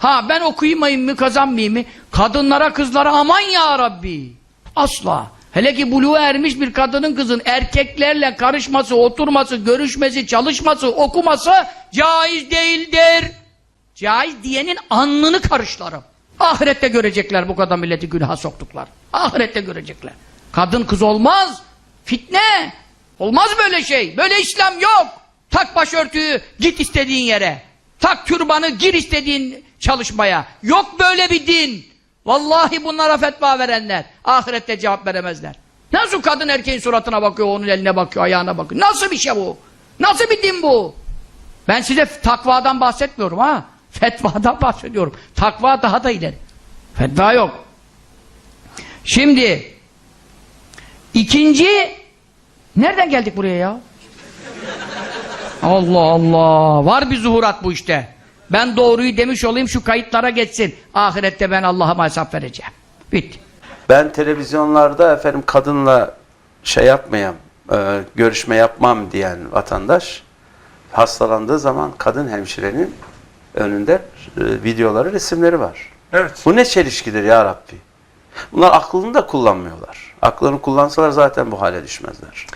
Ha ben okuyamayayım mı kazanmayayım mı? Kadınlara kızlara aman ya Rabbi. Asla. Hele ki buluğa ermiş bir kadının kızın erkeklerle karışması, oturması, görüşmesi, çalışması, okuması caiz değildir. Caiz diyenin alnını karışlarım. Ahirette görecekler bu kadar milleti günaha soktuklar. Ahirette görecekler. Kadın kız olmaz. Fitne. Olmaz böyle şey. Böyle İslam yok. Tak başörtüyü git istediğin yere. Tak türbanı gir istediğin çalışmaya. Yok böyle bir din. Vallahi bunlara fetva verenler ahirette cevap veremezler. Nasıl kadın erkeğin suratına bakıyor, onun eline bakıyor, ayağına bakıyor. Nasıl bir şey bu? Nasıl bir din bu? Ben size takvadan bahsetmiyorum ha. Fetvadan bahsediyorum. Takva daha da ileri. Fetva yok. Şimdi ikinci nereden geldik buraya ya? Allah Allah. Var bir zuhurat bu işte. Ben doğruyu demiş olayım şu kayıtlara geçsin. Ahirette ben Allah'a hesap vereceğim. Bitti. Ben televizyonlarda efendim kadınla şey yapmayayım, e, görüşme yapmam diyen vatandaş hastalandığı zaman kadın hemşirenin önünde e, videoları, resimleri var. Evet. Bu ne çelişkidir ya Rabbi? Bunlar aklını da kullanmıyorlar. Aklını kullansalar zaten bu hale düşmezler.